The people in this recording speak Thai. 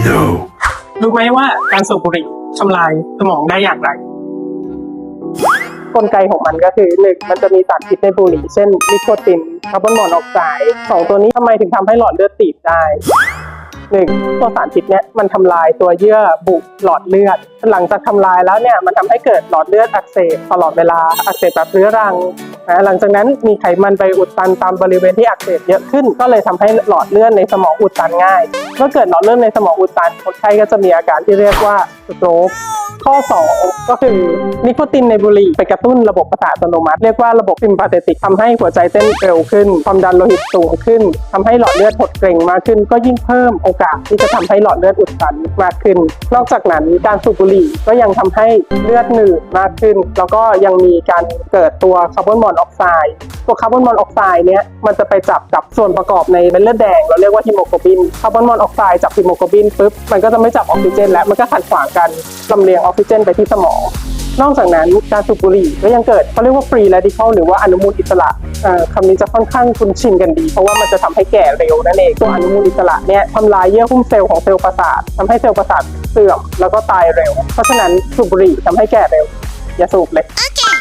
No. รู้ไหมว่าการสูบบุหรี่ทำลายสมองได้อย่างไร กลไกของมันก็คือหนึ่งมันจะมีสารพิษในบุหรี่เช่นนิโคตินคาร์บอนมอนอกไซด์สองตัวนี้ทำไมถึงทำให้หลอดเลือดตีบได้หนึ่งตัวสารพิษเนี้ยมันทำลายตัวเยื่อบุหลอดเลือด หลังจากทำลายแล้วเนี่ยมันทำให้เกิดหลอดเลือดอักเสบตลอดเวลาอักเสบแบบเรื้อรังนะ หลังจากนั้นมีไขมันไปอุดตันตามบริเวณที่อักเสบเยอะขึ้น ก็เลยทำให้หลอดเลือดในสมองอุดตันง่าย เมื่อเกิดหลอดเลือดในสมองอุดตันคนไข้ก็จะมีอาการที่เรียกว่าสโตรกข้อ2 ก็คือนิโคตินในบุหรี่ไปกระตุ้นระบบประสาทอัตโนมัติ เรียกว่าระบบซิมพาเทติกทำให้หัวใจเต้นเร็วขึ้น ความดันโลหิตสูงขึ้นทำให้หลอดเลือดหดเกร็งมากขึ้น ก็ยิ่งเพิ่มโอกาสที่จะทำให้หลอดเลือดอุดตันมากขึ้น นอกจากนั้นการสูบบุหรี่ก็ยังทำให้เลือดหนืดมากขึ้น แล้วก็ยังมีการเกิดตัวคาร์บอนมอนอกไซด์ตัวคาร์บอนมอนออกไซด์เนี้ยมันจะไปจับกับส่วนประกอบในเม็ดเลือดแดง เราเรียกว่าฮีโมโกลบินคาร์บอนมอนออกไซด์จับฮีโมโกลบินปุ๊บมันก็จะไม่จับออกซิเจน แล้วมันก็ขัดขวางกันลำเลียงออกซิเจนไปที่สมองนอกจากนั้นการสูบบุหรี่ก็ยังเกิดเขาเรียกว่าฟรีแรดิคอลหรือว่าอนุมูลอิสระคำนี้จะค่อนข้างคุ้นชินกันดี เพราะว่ามันจะทำให้แก่เร็วนั่นเองตัวอนุมูลอิสระเนี่ยทำลายเยื่อหุ้มเซลล์ของเซลล์ประสาททำให้เซลล์ประสาทเสื่อมแล้วก็ตายเร็ว เพราะฉะนั้นสูบบุหรี่ทำให้แก่เร็วอย่าสูบเลย Okay.